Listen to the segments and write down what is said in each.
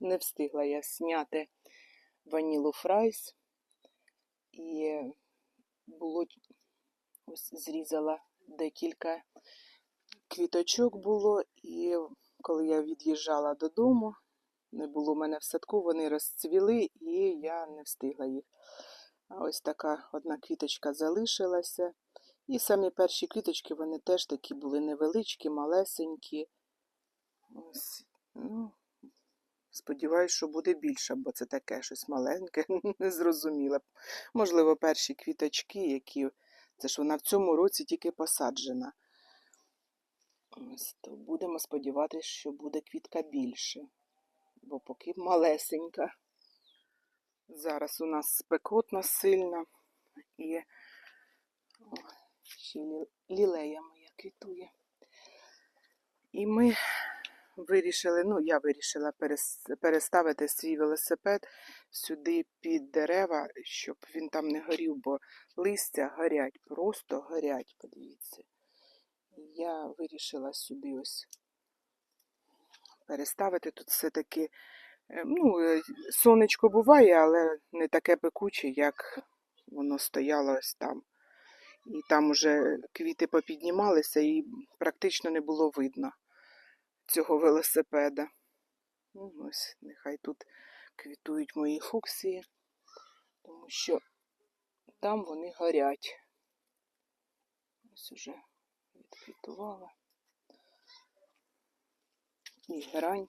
не встигла я зняти ванілу фрайс. І було ось зрізала декілька квіточок було, і коли я від'їжджала додому, не було в мене в садку, вони розцвіли, і я не встигла їх. А ось така одна квіточка залишилася. І самі перші квіточки, вони теж такі були невеличкі, малесенькі. Ось, ну, сподіваюсь, що буде більше, бо це таке щось маленьке, незрозуміле. Можливо, перші квіточки, які. Це ж вона в цьому році тільки посаджена. Ось, то будемо сподіватися, що буде квітка більше, бо поки малесенька. Зараз у нас спекотно сильно і о, ще лі- лілея моя квітує. І ми вирішили, ну я вирішила переставити свій велосипед сюди під дерева, щоб він там не горів, бо листя горять, просто горять, подивіться. Я вирішила сюди ось переставити. Тут все-таки, е, ну, е, сонечко буває, але не таке пекуче, як воно стояло ось там. І там уже квіти попіднімалися і практично не було видно цього велосипеда. Ну, ось, нехай тут квітують мої фуксії, тому що там вони горять. Ось уже відквітувала. І грань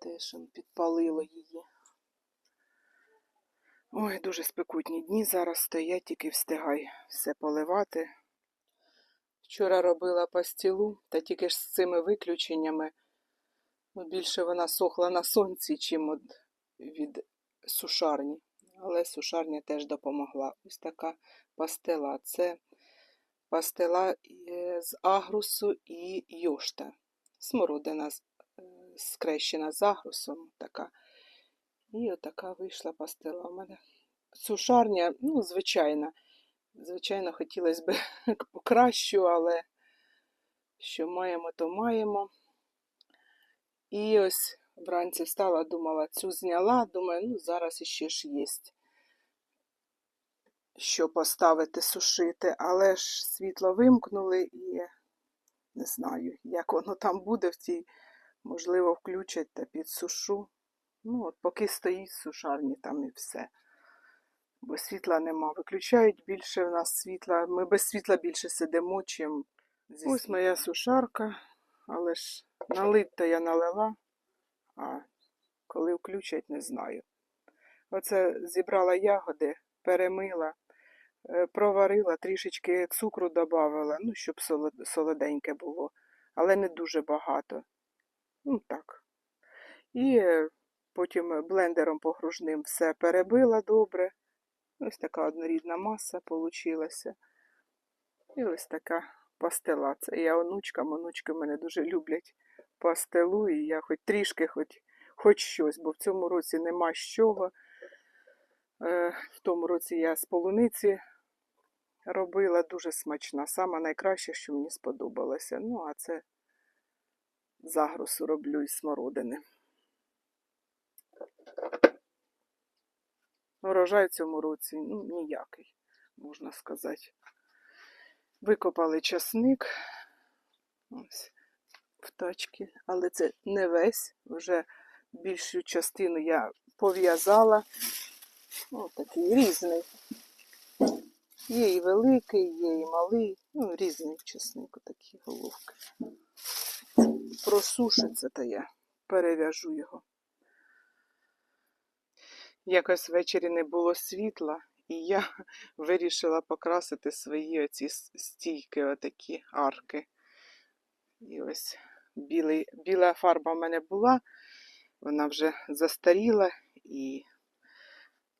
теж он підпалило її. Ой, дуже спекутні дні зараз стоять, тільки встигай все поливати. Вчора робила пастілу, та тільки ж з цими виключеннями ну, більше вона сохла на сонці, чим от від сушарні. Але сушарня теж допомогла. Ось така пастила. Це пастила е, з агрусу і йошта. Смородина е, скрещена з агрусом. Така. І отака вийшла пастила у мене. Сушарня, ну, звичайна. Звичайно, хотілося б кращу, але що маємо, то маємо. І ось вранці встала, думала, цю зняла, думаю, ну зараз іще ж є. Що поставити, сушити, але ж світло вимкнули і не знаю, як воно там буде в цій, можливо, включать та підсушу. Ну, от поки стоїть сушарні, там і все. Бо світла нема. Виключають більше в нас світла. Ми без світла більше сидимо, чим зі Ось моя сушарка, але ж налить-то я налила, а коли включать, не знаю. Оце зібрала ягоди, перемила, е, проварила, трішечки цукру додавала, ну, щоб солоденьке було, але не дуже багато. Ну так. І е, потім блендером погружним все перебила добре. Ось така однорідна маса получилася. І ось така пастила. Це я онучкам, онучки мене дуже люблять пастилу, і я хоч трішки, хоч, хоч щось, бо в цьому році нема з чого. Е, в тому році я з полуниці робила дуже смачна. Саме найкраще, що мені сподобалося. Ну, а це загрусу роблю із смородини. Урожай в цьому році ну, ніякий, можна сказати. Викопали часник ось, в тачки, але це не весь. Вже більшу частину я пов'язала. Ну, такий різний. Є і великий, є і малий, ну, різний часник, такі головки. Просушиться, то я перев'яжу його. Якось ввечері не було світла, і я вирішила покрасити свої оці стійки, отакі арки. І ось білий, біла фарба в мене була, вона вже застаріла і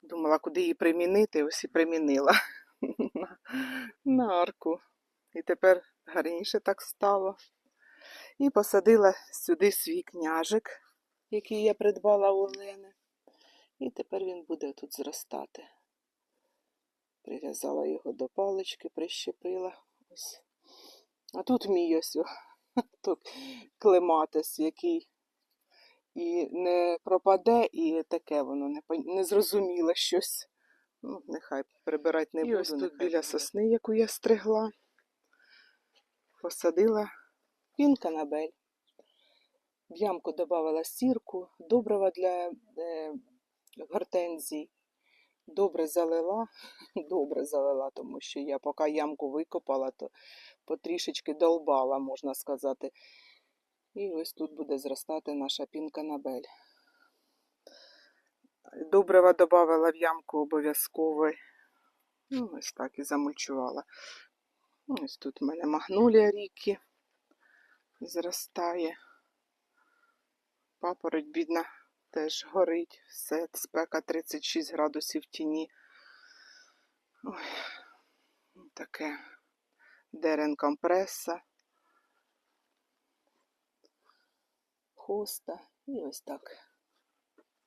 думала, куди її примінити, ось і примінила на, арку. І тепер гарніше так стало. І посадила сюди свій княжик, який я придбала у Олени. І тепер він буде тут зростати. Прив'язала його до палички, прищепила. Ось. А тут мій ось тут клематис, який і не пропаде, і таке воно не, не зрозуміло щось. Ну, нехай прибирати не І буду. ось тут нехай біля сосни, яку я стригла, посадила Пінканабель. В ямку додавала сірку, добрива для е, гортензій. Добре залила, добре залила, тому що я поки ямку викопала, то потрішечки долбала, можна сказати. І ось тут буде зростати наша пінканабель. Добрива додавала в ямку обов'язково. Ну, ось так і замульчувала. Ось тут в мене магнолія ріки зростає. Папороть, бідна, теж горить. Все, спека 36 градусів в тіні. Ой, таке дерен компреса. Хоста. І ось так.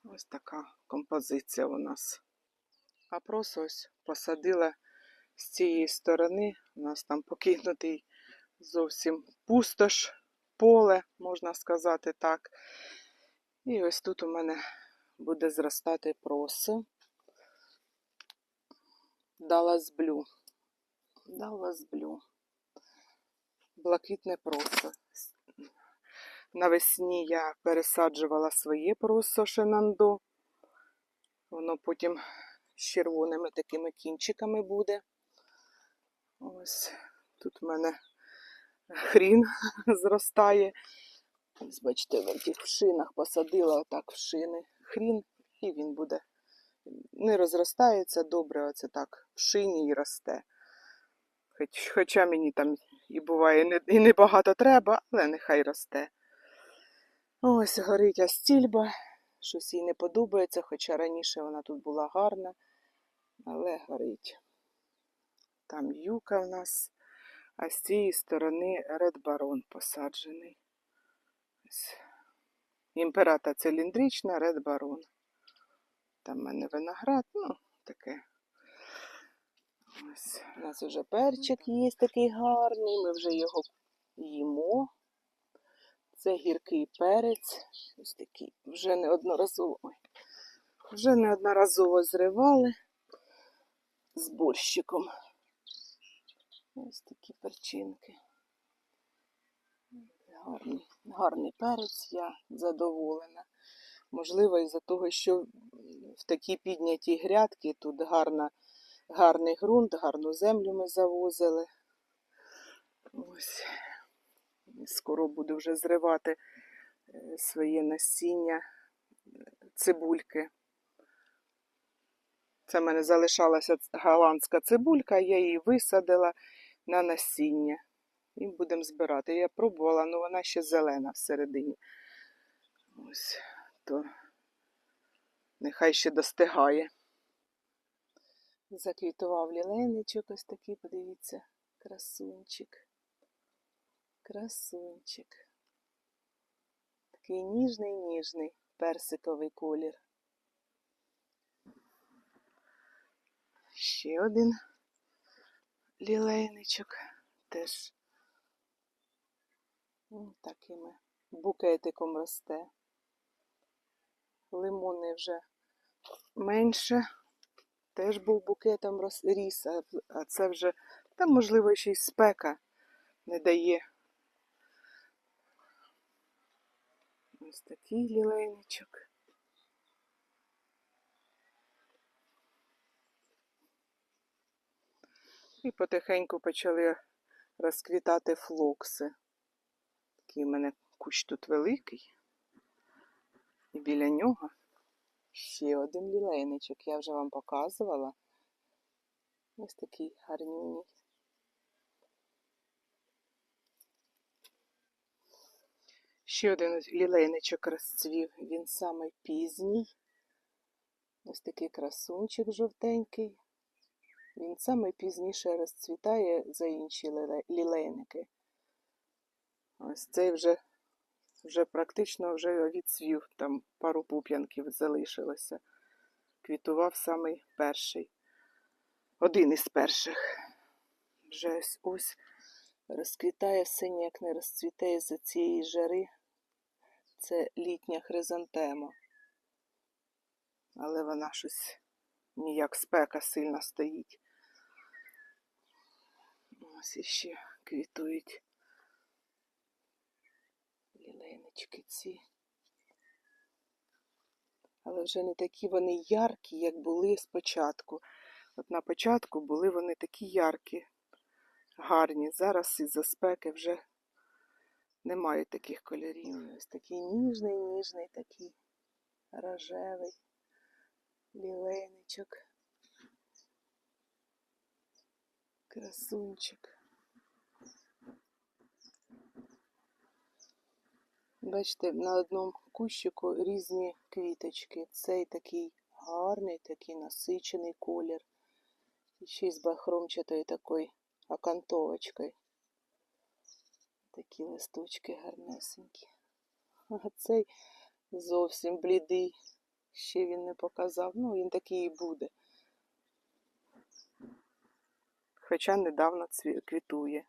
Ось така композиція у нас. А просто ось посадила з цієї сторони. У нас там покинутий зовсім пустош, поле, можна сказати так. І ось тут у мене буде зростати просо. Даллас Блю. Даллас Блю. Блакитне просо. Навесні я пересаджувала своє просо Шенандо. Воно потім з червоними такими кінчиками буде. Ось тут в мене хрін зростає. Бачите, в цих шинах посадила отак в шини хрін, і він буде Не розростається добре, оце так в шині і росте. Хоч, хоча мені там і буває не, і небагато треба, але нехай росте. Ось горить астільба, щось їй не подобається, хоча раніше вона тут була гарна, але горить. Там юка в нас, а з цієї сторони редбарон посаджений. Імперата циліндрична, редбарон. Там в мене виноград, ну, таке. Ось. У нас вже перчик є такий гарний, ми вже його їмо. Це гіркий перець. Ось такий вже неодноразово. Вже неодноразово зривали. з борщиком. Ось такі перчинки. Гарний, гарний перець, я задоволена. Можливо, із-за того, що в такі підняті грядки тут гарна, гарний ґрунт, гарну землю ми завозили. Ось. Скоро буду вже зривати е, своє насіння е, цибульки. Це в мене залишалася голландська цибулька, я її висадила на насіння. І будемо збирати. Я пробувала, але вона ще зелена всередині. Ось, то нехай ще достигає. Заквітував ліленичок ось такий, подивіться, красунчик. Красунчик. Такий ніжний, ніжний персиковий колір. Ще один лілейничок. Теж Такими букетиком росте. Лимони вже менше. Теж був букетом ріс, а, це вже, та можливо, ще й спека не дає. Ось такий лілейничок. І потихеньку почали розквітати флокси. Такий в мене кущ тут великий. І біля нього ще один лілейничок, я вже вам показувала. Ось такий гарнюній. ще один лілейничок розцвів. Він самий пізній. Ось такий красунчик жовтенький. Він самий пізніше розцвітає за інші лілейники. Ось цей вже, вже практично вже відцвів, там пару пуп'янків залишилося. Квітував самий перший. Один із перших. Вже ось ось Розквітає все ніяк не розцвіте з-за цієї жари. Це літня хризантема. Але вона щось ніяк спека сильно стоїть. Ось іще квітують Ліленечки ці. Але вже не такі вони яркі, як були спочатку. От на початку були вони такі яркі, гарні. Зараз із-за спеки вже немає таких кольорів. Ось такий ніжний, ніжний, такий рожевий ліленичок. Красунчик. Бачите, на одному кущику різні квіточки. Цей такий гарний, такий насичений колір. І ще й з бахромчатою такою окантовочкою. Такі листочки гарнесенькі. А цей зовсім блідий. Ще він не показав. Ну, він такий і буде. Хоча недавно квітує.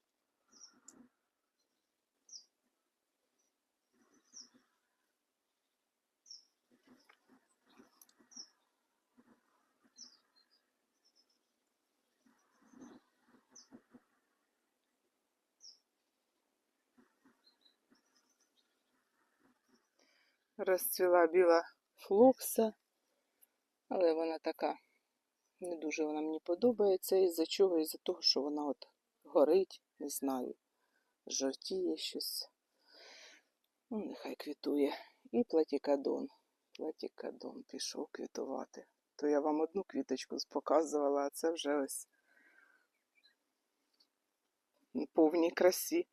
Розцвіла біла Флокса. Але вона така. Не дуже вона мені подобається. Із-за чого? Із-за того, що вона от горить, не знаю. Жовтіє щось. Ну, нехай квітує. І платікадон. Платікадон пішов квітувати. то я вам одну квіточку показувала, а це вже ось повній красі.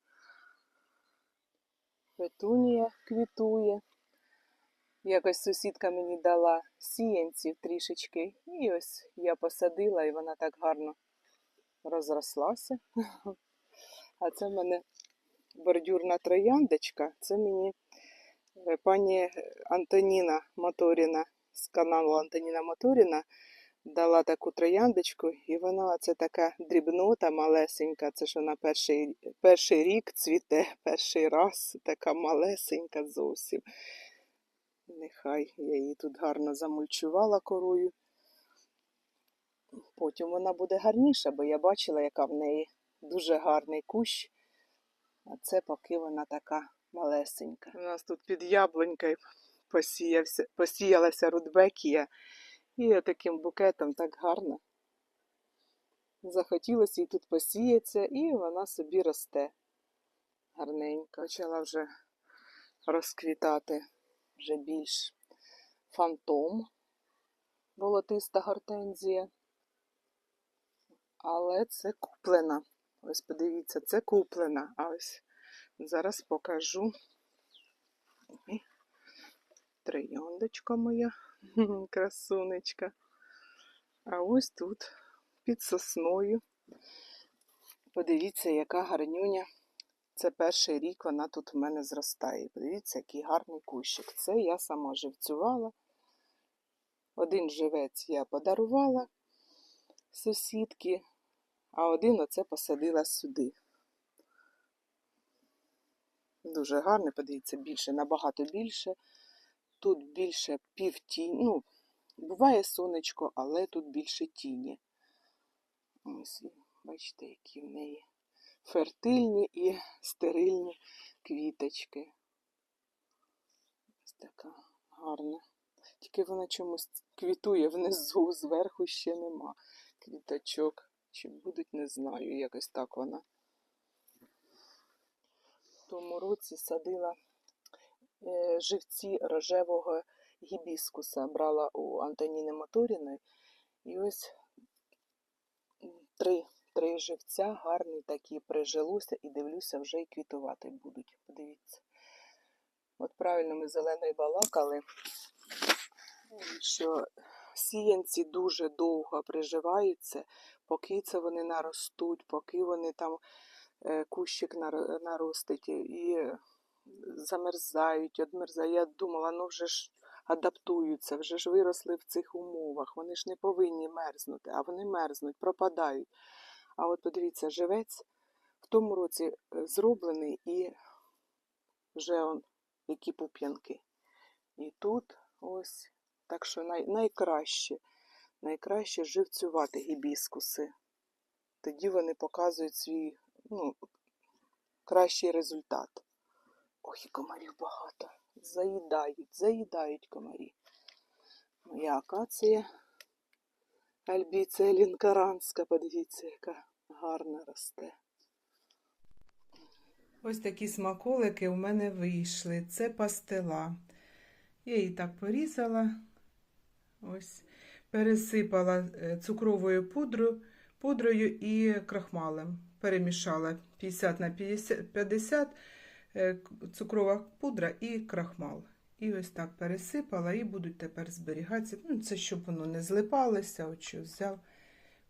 Петунія квітує. Якось сусідка мені дала сіянців трішечки. І ось я посадила, і вона так гарно розрослася. А це в мене бордюрна трояндочка. Це мені е, пані Антоніна Моторіна з каналу Антоніна Моторіна дала таку трояндочку, і вона це така дрібнота малесенька. Це ж вона перший, перший рік цвіте, перший раз, така малесенька зовсім. Нехай я її тут гарно замульчувала корою. Потім вона буде гарніша, бо я бачила, яка в неї дуже гарний кущ. А це поки вона така малесенька. У нас тут під яблунькою посіявся, посіялася рудбекія. І таким букетом так гарно. Захотілося їй тут посіятися, і вона собі росте. Гарненько. Почала вже розквітати. Вже більш фантом, волотиста гортензія. Але це куплена. Ось подивіться, це куплена. А ось зараз покажу. Ой, Трояндочка моя, красунечка. А ось тут під сосною. Подивіться, яка гарнюня. Це перший рік вона тут в мене зростає. Подивіться, який гарний кущик. Це я сама живцювала. Один живець я подарувала сусідки, а один оце посадила сюди. Дуже гарний, подивіться, більше, набагато більше. Тут більше півтінь. Ну, буває сонечко, але тут більше тіні. Ось, бачите, які в неї фертильні і стерильні квіточки. Ось така гарна. Тільки вона чомусь квітує внизу, зверху ще нема квіточок. Чи будуть, не знаю, якось так вона. В тому році садила е, живці рожевого гібіскуса, брала у Антоніни Моторіної. І ось три, три живця гарні такі прижилося і дивлюся, вже і квітувати будуть. Подивіться. От правильно ми зеленою балакали, що сіянці дуже довго приживаються, поки це вони наростуть, поки вони там е, кущик нар- наростить і замерзають, одмерзають. Я думала, ну вже ж адаптуються, вже ж виросли в цих умовах. Вони ж не повинні мерзнути, а вони мерзнуть, пропадають. А от подивіться, живець в тому році е, зроблений і вже он які пуп'янки. І тут ось, так що най, найкраще, найкраще живцювати гібіскуси. Тоді вони показують свій ну, кращий результат. Ой, комарів багато. Заїдають, заїдають комарі. Моя акація альбіція лінкаранська, подивіться, яка гарна росте. Ось такі смаколики у мене вийшли. Це пастила. Я її так порізала. Ось. Пересипала е, цукровою пудрою, пудрою і крахмалем. Перемішала 50 на 50, 50 е, цукрова пудра і крахмал. І ось так пересипала, і будуть тепер зберігатися. Ну, це щоб воно не злипалося, от що взяв.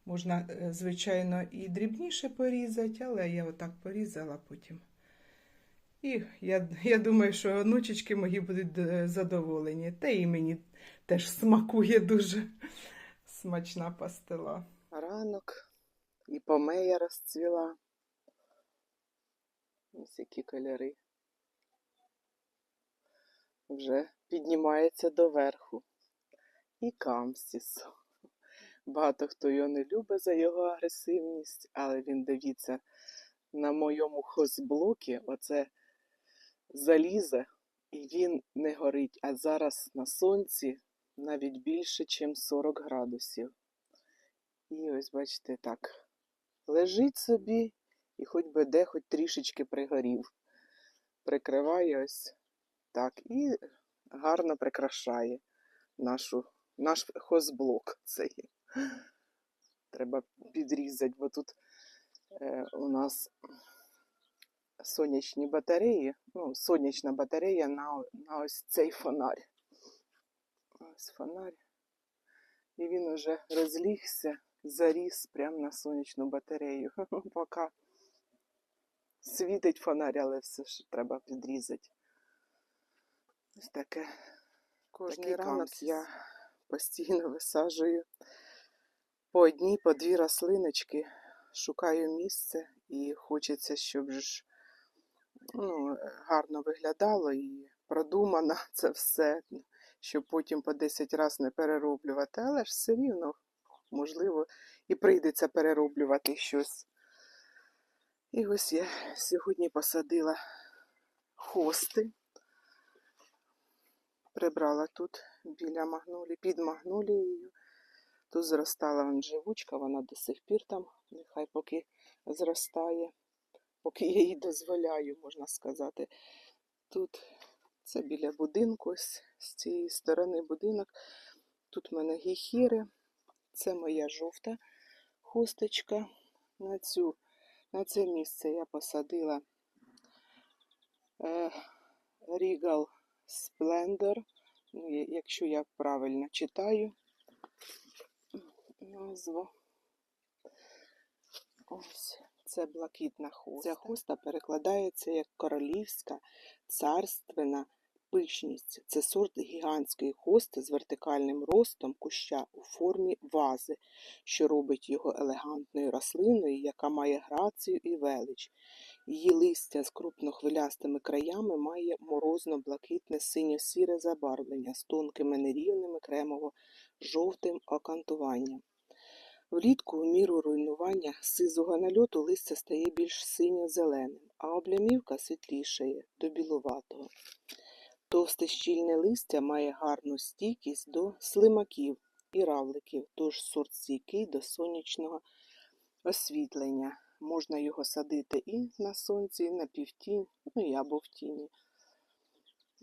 Можна, е, звичайно, і дрібніше порізати, але я отак порізала потім. І я, я думаю, що онучечки мої будуть е, задоволені. Та і мені теж смакує дуже смачна пастила. Ранок і помея розцвіла. Ось які кольори. Вже піднімається доверху. І камсіс. Багато хто його не любить за його агресивність, але він дивіться на моєму хозблокі, оце залізе, і він не горить. А зараз на сонці навіть більше, ніж 40 градусів. І ось, бачите, так, лежить собі і хоч би де, хоч трішечки пригорів. Прикриває ось так і гарно прикрашає нашу, наш хозблок цей. Треба підрізати, бо тут е, у нас сонячні батареї, ну, сонячна батарея на, на ось цей фонарь. Ось фонарь. І він уже розлігся, заріс прямо на сонячну батарею. Поки світить фонарь, але все ж треба підрізати. Ось таке. Кожний Такий ранок я постійно висаджую по одній, по дві рослиночки, шукаю місце і хочеться, щоб ж ну, гарно виглядало і продумано це все, щоб потім по 10 разів не перероблювати, але ж все рівно, можливо, і прийдеться перероблювати щось. І ось я сьогодні посадила хости. Прибрала тут біля магнолії, під магнолією. Тут зростала вон живучка, вона до сих пір там, нехай поки зростає, поки я їй дозволяю, можна сказати. Тут це біля будинку, ось з цієї сторони будинок. Тут в мене гіхіри, це моя жовта хусточка. На, цю, на це місце я посадила е, Regal Splendor, ну, якщо я правильно читаю назву. Ось, це блакитна хоста. Ця хоста перекладається як королівська, царственна пишність. Це сорт гігантської хости з вертикальним ростом куща у формі вази, що робить його елегантною рослиною, яка має грацію і велич. Її листя з крупнохвилястими краями має морозно-блакитне синьо-сіре забарвлення з тонкими нерівними кремово-жовтим окантуванням. Влітку у міру руйнування сизого нальоту листя стає більш синьо-зеленим, а облямівка світлішає до білуватого. Товсте щільне листя має гарну стійкість до слимаків і равликів, тож сорт стійкий до сонячного освітлення. Можна його садити і на сонці, і на півтінь, ну і або в тіні.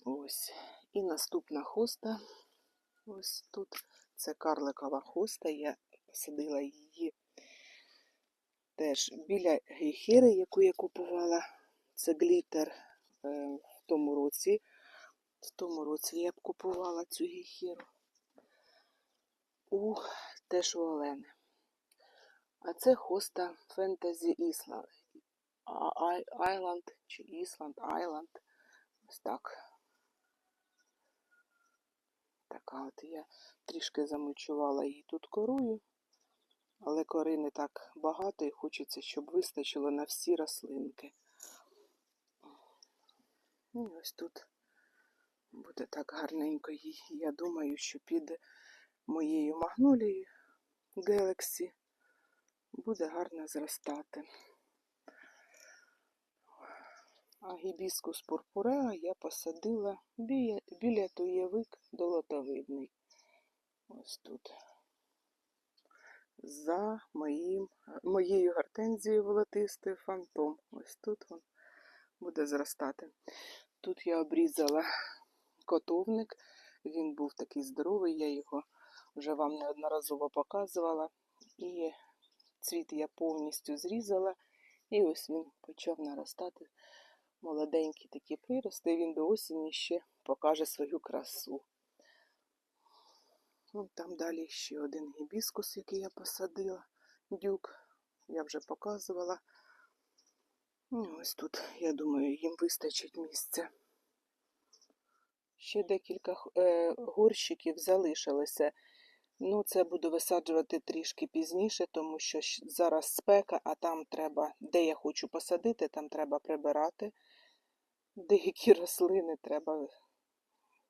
Ось. І наступна хоста. Ось тут. Це карликова хоста. Я посадила її теж біля гейхери, яку я купувала. Це глітер е, в тому році. В тому році я б купувала цю гейхеру. У теж у Олени. А це хоста Фентезі Ісланд. Айланд чи Ісланд, Айланд. Ось так. Така от я трішки замульчувала її тут корою, але кори не так багато і хочеться, щоб вистачило на всі рослинки. І ось тут Буде так гарненько їй. Я думаю, що під моєю магнолією Galaxy буде гарно зростати. А гібіскус пурпуреа я посадила біля, біля туєвик долотовидний. Ось тут. За моїм, моєю гортензією волотистою фантом. Ось тут він буде зростати. Тут я обрізала котовник. Він був такий здоровий, я його вже вам неодноразово показувала. І цвіт я повністю зрізала. І ось він почав наростати. Молоденькі такі прирости. Він до осені ще покаже свою красу. Ну, там далі ще один гібіскус, який я посадила. Дюк. Я вже показувала. Ну, ось тут, я думаю, їм вистачить місця. Ще декілька е, горщиків залишилося. Ну, це буду висаджувати трішки пізніше, тому що зараз спека, а там треба, де я хочу посадити, там треба прибирати. Деякі рослини треба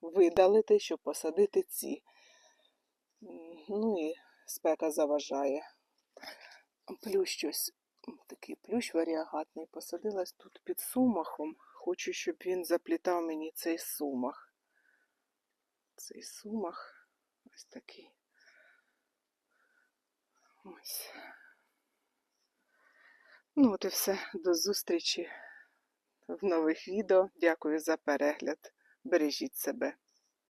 видалити, щоб посадити ці. Ну і спека заважає. Плющ щось, такий плющ варіагатний, посадилась тут під сумахом. Хочу, щоб він заплітав мені цей сумах. Цей сумах ось такий. Ось. Ну, от і все. До зустрічі в нових відео. Дякую за перегляд. Бережіть себе.